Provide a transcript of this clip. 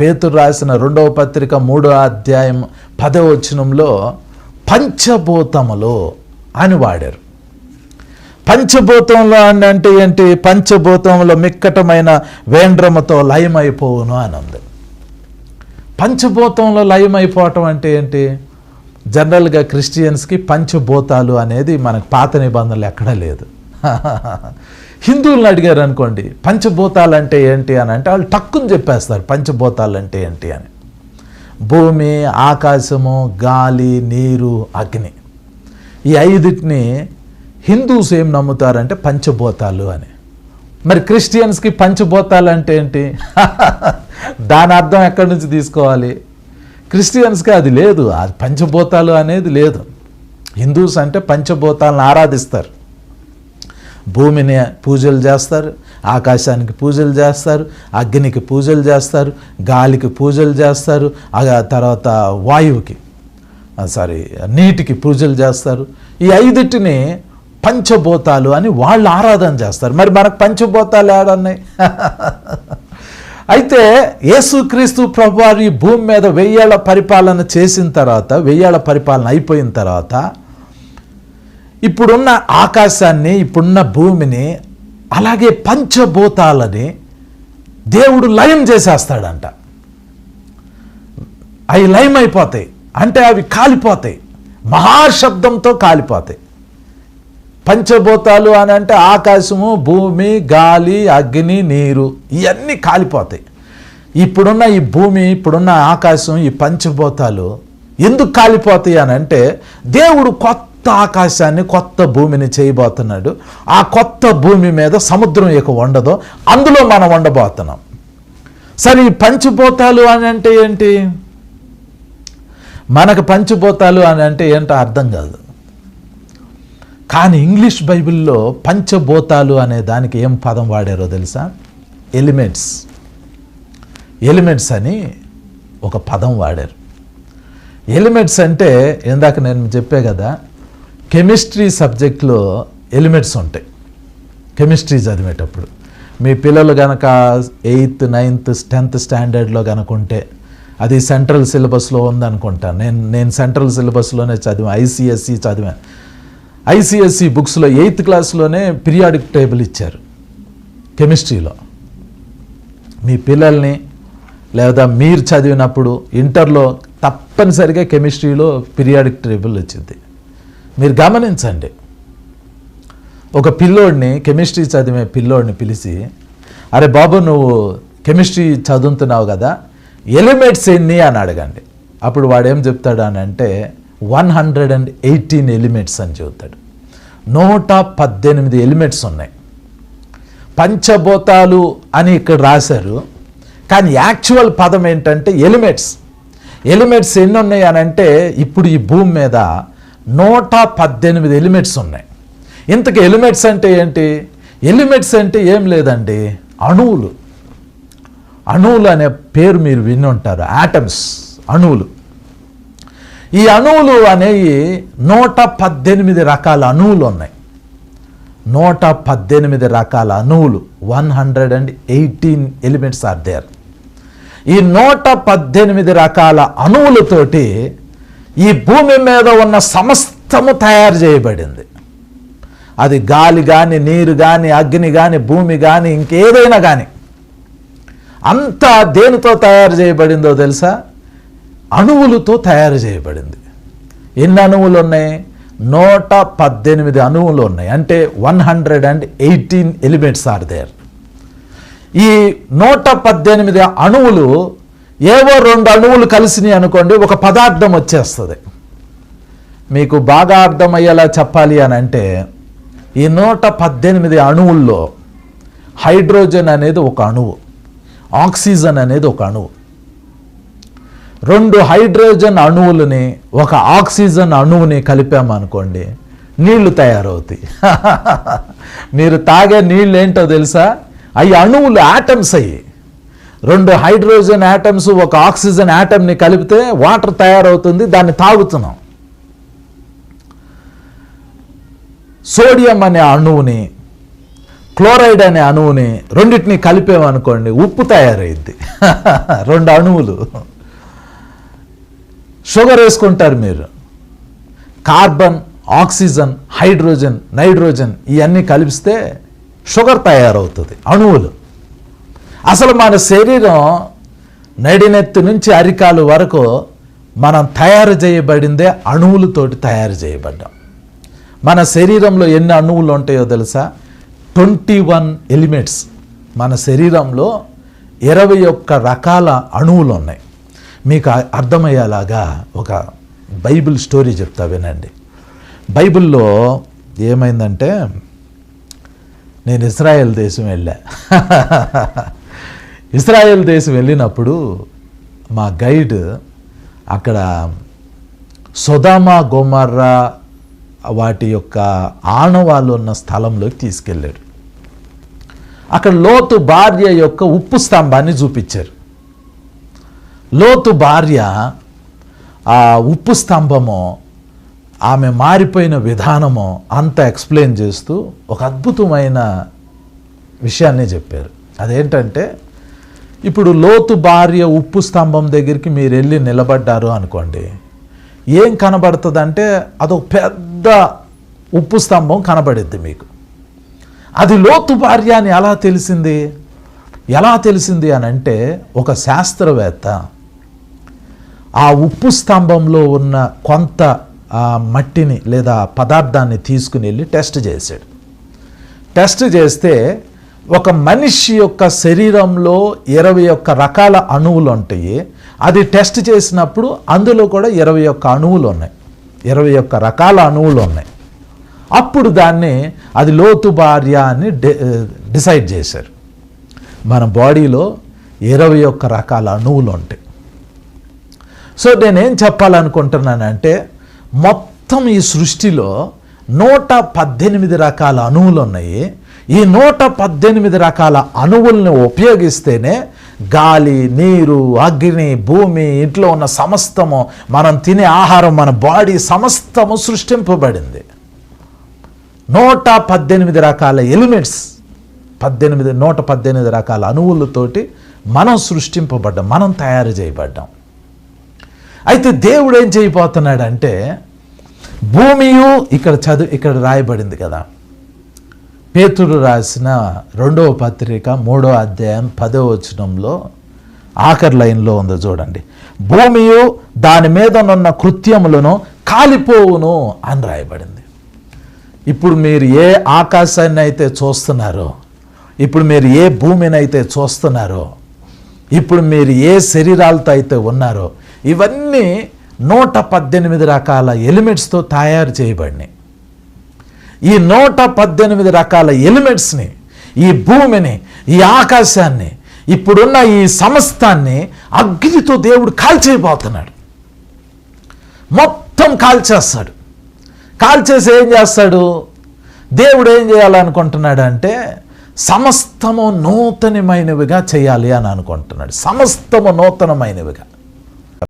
పేతురు రాసిన రెండవ పత్రిక మూడో అధ్యాయం పదవ వచనంలో పంచభూతములు అని వాడారు. పంచభూతంలో అని అంటే ఏంటి? పంచభూతంలో మిక్కటమైన వేండ్రమతో లయమైపోవును అని ఉంది. పంచభూతంలో లయమైపోవటం అంటే ఏంటి? జనరల్గా క్రిస్టియన్స్కి పంచభూతాలు అనేది మనకు పాత నిబంధనలు ఎక్కడా లేదు. హిందువులను అడిగారు అనుకోండి పంచభూతాలు అంటే ఏంటి అని అంటే వాళ్ళు టక్కుని చెప్పేస్తారు పంచభూతాలు అంటే ఏంటి అని. భూమి ఆకాశము గాలి నీరు అగ్ని. ఈ ఐదుటిని హిందూస్ ఏం నమ్ముతారంటే పంచభూతాలు అని. మరి క్రిస్టియన్స్కి పంచభూతాలు అంటే ఏంటి? దాని అర్థం ఎక్కడి నుంచి తీసుకోవాలి? క్రిస్టియన్స్కి అది లేదు అది పంచభూతాలు అనేది లేదు. హిందూస్ అంటే పంచభూతాలను ఆరాధిస్తారు. భూమిని పూజలు చేస్తారు ఆకాశానికి పూజలు చేస్తారు అగ్నికి పూజలు చేస్తారు గాలికి పూజలు చేస్తారు ఆ తర్వాత వాయువుకి సారీ నీటికి పూజలు చేస్తారు. ఈ ఐదుటిని పంచభూతాలు అని వాళ్ళు ఆరాధన చేస్తారు. మరి మనకు పంచభూతాలు ఏడన్నాయి? అయితే యేసుక్రీస్తు ప్రభువారు ఈ భూమి మీద వెయ్యేళ్ళ పరిపాలన చేసిన తర్వాత వెయ్యేళ్ళ పరిపాలన అయిపోయిన తర్వాత ఇప్పుడున్న ఆకాశాన్ని ఇప్పుడున్న భూమిని అలాగే పంచభూతాలని దేవుడు లయం చేసేస్తాడంట. అవి లయం అయిపోతాయి అంటే అవి కాలిపోతాయి. మహాశబ్దంతో కాలిపోతాయి. పంచభూతాలు అని అంటే ఆకాశము భూమి గాలి అగ్ని నీరు ఇవన్నీ కాలిపోతాయి. ఇప్పుడున్న ఈ భూమి ఇప్పుడున్న ఆకాశం ఈ పంచభూతాలు ఎందుకు కాలిపోతాయి అని అంటే దేవుడు కొత్త కొత్త ఆకాశాన్ని కొత్త భూమిని చేయబోతున్నాడు. ఆ కొత్త భూమి మీద సముద్రం ఇక ఉండదు అందులో మనం ఉండబోతున్నాం సరే ఈ పంచిపోతాలు అని అంటే ఏంటి? మనకు పంచిపోతాలు అని అంటే ఏంటో అర్థం కాదు. కానీ ఇంగ్లీష్ బైబిల్లో పంచభూతాలు అనే దానికి ఏం పదం వాడారో తెలుసా? ఎలిమెంట్స్. ఎలిమెంట్స్ అని ఒక పదం వాడారు. ఎలిమెంట్స్ అంటే ఇందాక నేను చెప్పే కదా కెమిస్ట్రీ సబ్జెక్ట్లో ఎలిమెంట్స్ ఉంటాయి. కెమిస్ట్రీ చదివేటప్పుడు. మీ పిల్లలు కనుక ఎయిత్ నైన్త్ టెన్త్ స్టాండర్డ్లో కనుక ఉంటే అది సెంట్రల్ సిలబస్లో ఉందనుకుంటాను నేను నేను సెంట్రల్ సిలబస్లోనే చదివాను ఐసీఎస్సి చదివాను. ఐసిఎస్సి బుక్స్లో ఎయిత్ క్లాస్లోనే పీరియాడిక్ టేబుల్ ఇచ్చారు కెమిస్ట్రీలో. మీ పిల్లల్ని లేదా మీరు చదివినప్పుడు ఇంటర్లో తప్పనిసరిగా కెమిస్ట్రీలో పీరియాడిక్ టేబుల్ వచ్చింది మీరు గమనించండి. ఒక పిల్లోడిని కెమిస్ట్రీ చదివే పిల్లోడిని పిలిచి అరే బాబు నువ్వు కెమిస్ట్రీ చదువుతున్నావు కదా ఎలిమెంట్స్ ఎన్ని? అని అడగండి. అప్పుడు వాడు ఏం చెప్తాడు అని అంటే one hundred and eighteen elements అని చెబుతాడు. నూట పద్దెనిమిది ఎలిమెంట్స్ ఉన్నాయి. పంచభూతాలు అని ఇక్కడ రాశారు. కానీ యాక్చువల్ పదం ఏంటంటే ఎలిమెంట్స్. ఎలిమెంట్స్ ఎన్ని ఉన్నాయి అని అంటే ఇప్పుడు ఈ భూమి మీద నూట పద్దెనిమిది ఎలిమెంట్స్ ఉన్నాయి. ఇంతకు ఎలిమెంట్స్ అంటే ఏంటి? ఎలిమెంట్స్ అంటే ఏం లేదండి? అణువులు. అణువులు అనే పేరు మీరు విని ఉంటారు. ఆటమ్స్ అణువులు. ఈ అణువులు అనేవి నూట పద్దెనిమిది రకాల అణువులు ఉన్నాయి. నూట పద్దెనిమిది రకాల అణువులు. One hundred and eighteen elements are there. ఈ నూట పద్దెనిమిది రకాల అణువులతోటి ఈ భూమి మీద ఉన్న సమస్తము తయారు చేయబడింది. అది గాలి కానీ నీరు కానీ అగ్ని కానీ భూమి కానీ ఇంకేదైనా కానీ అంతా దేనితో తయారు చేయబడిందో తెలుసా? అణువులతో తయారు చేయబడింది. ఎన్ని అణువులు ఉన్నాయి? నూట పద్దెనిమిది అణువులు ఉన్నాయి. అంటే one hundred and eighteen elements are there. ఈ నూట పద్దెనిమిది అణువులు ఏవో రెండు అణువులు కలిసినాయి అనుకోండి ఒక పదార్థం వచ్చేస్తుంది. మీకు బాగా అర్థమయ్యేలా చెప్పాలి అని అంటే ఈ నూట పద్దెనిమిది అణువుల్లో హైడ్రోజన్ అనేది ఒక అణువు ఆక్సిజన్ అనేది ఒక అణువు. రెండు హైడ్రోజన్ అణువులని ఒక ఆక్సిజన్ అణువుని కలిపామనుకోండి నీళ్ళు తయారవుతాయి. మీరు తాగే నీళ్ళు ఏంటో తెలుసా? అవి అణువులు ఆటమ్స్ అయ్యి. రెండు హైడ్రోజన్ యాటమ్స్ ఒక ఆక్సిజన్ ఆటమ్ని కలిపితే వాటర్ తయారవుతుంది దాన్ని తాగుతున్నాం. సోడియం అనే అణువుని క్లోరైడ్ అనే అణువుని రెండింటిని కలిపామనుకోండి ఉప్పు తయారైద్ది. రెండు అణువులు. షుగర్ వేసుకుంటారు మీరు. కార్బన్ ఆక్సిజన్ హైడ్రోజన్ నైట్రోజన్ ఇవన్నీ కలిపిస్తే షుగర్ తయారవుతుంది అణువులు. అసలు మన శరీరం నడినెత్తి నుంచి అరికాలు వరకు మనం తయారు చేయబడిందే అణువులతోటి తయారు చేయబడ్డాం. మన శరీరంలో ఎన్ని అణువులు ఉంటాయో తెలుసా? Twenty one elements. మన శరీరంలో ఇరవై ఒక్క రకాల అణువులు ఉన్నాయి. మీకు అర్థమయ్యేలాగా ఒక బైబిల్ స్టోరీ చెప్తా వినండి. బైబిల్లో ఏమైందంటే నేను ఇస్రాయేల్ దేశం వెళ్ళా. ఇస్రాయేల్ దేశం వెళ్ళినప్పుడు మా గైడ్ అక్కడ సొదామా గోమర్రా వాటి యొక్క ఆనవాళ్ళు ఉన్న స్థలంలోకి తీసుకెళ్ళాడు. అక్కడ లోతు భార్య యొక్క ఉప్పు స్తంభాన్ని చూపించారు. లోతు భార్య ఆ ఉప్పు స్తంభము ఆమె మారిపోయిన విధానము అంత ఎక్స్ప్లెయిన్ చేస్తూ ఒక అద్భుతమైన విషయాన్ని చెప్పారు. అదేంటంటే ఇప్పుడు లోతు భార్య ఉప్పు స్తంభం దగ్గరికి మీరు వెళ్ళి నిలబడ్డారు అనుకోండి. ఏం కనబడుతుందంటే అదొక పెద్ద ఉప్పు స్తంభం కనబడిద్ది మీకు. అది లోతు భార్య అని ఎలా తెలిసింది? ఎలా తెలిసింది అని అంటే ఒక శాస్త్రవేత్త ఆ ఉప్పు స్తంభంలో ఉన్న కొంత ఆ మట్టిని లేదా పదార్థాన్ని తీసుకుని వెళ్ళి టెస్ట్ చేశాడు. టెస్ట్ చేస్తే ఒక మనిషి యొక్క శరీరంలో ఇరవై ఒక్క రకాల అణువులు ఉంటాయి అది టెస్ట్ చేసినప్పుడు అందులో కూడా ఇరవై ఒక్క అణువులు ఉన్నాయి ఇరవై ఒక్క రకాల అణువులు ఉన్నాయి అప్పుడు దాన్ని అది లోతు భార్య అని డిసైడ్ చేశారు. మన బాడీలో ఇరవై ఒక్క రకాల అణువులు ఉంటాయి సో నేనేం చెప్పాలనుకుంటున్నానంటే మొత్తం ఈ సృష్టిలో నూట పద్దెనిమిది రకాల అణువులు ఉన్నాయి ఈ నూట పద్దెనిమిది రకాల అణువుల్ని ఉపయోగిస్తేనే గాలి నీరు అగ్ని భూమి ఇంట్లో ఉన్న సమస్తము మనం తినే ఆహారం మన బాడీ సమస్తము సృష్టింపబడింది. నూట పద్దెనిమిది రకాల ఎలిమెంట్స్ పద్దెనిమిది నూట పద్దెనిమిది రకాల అణువులతోటి మనం సృష్టింపబడ్డాం మనం తయారు చేయబడ్డాం. అయితే దేవుడు ఏం చేయబోతున్నాడంటే భూమియు ఇక్కడ చదువు ఇక్కడ రాయబడింది కదా. పేతుడు రాసిన రెండవ పత్రిక మూడో అధ్యాయం పదో వచనంలో ఆఖరి లైన్లో ఉందో చూడండి. భూమియు దాని మీద ఉన్న కృత్యములను కాలిపోవును అని రాయబడింది. ఇప్పుడు మీరు ఏ ఆకాశాన్ని అయితే చూస్తున్నారో ఇప్పుడు మీరు ఏ భూమిని అయితే చూస్తున్నారో ఇప్పుడు మీరు ఏ శరీరాలతో అయితే ఉన్నారో ఇవన్నీ నూట పద్దెనిమిది రకాల ఎలిమెంట్స్తో తయారు చేయబడినాయి. ఈ నూట పద్దెనిమిది రకాల ఎలిమెంట్స్ని ఈ భూమిని ఈ ఆకాశాన్ని ఇప్పుడున్న ఈ సమస్తాన్ని అగ్నితో దేవుడు కాల్చేయబోతున్నాడు. మొత్తం కాల్చేస్తాడు. కాల్చేసి ఏం చేస్తాడు? దేవుడు ఏం చేయాలనుకుంటున్నాడు అంటే సమస్తము నూతనమైనవిగా చేయాలి అని అనుకుంటున్నాడు. సమస్తము నూతనమైనవిగా.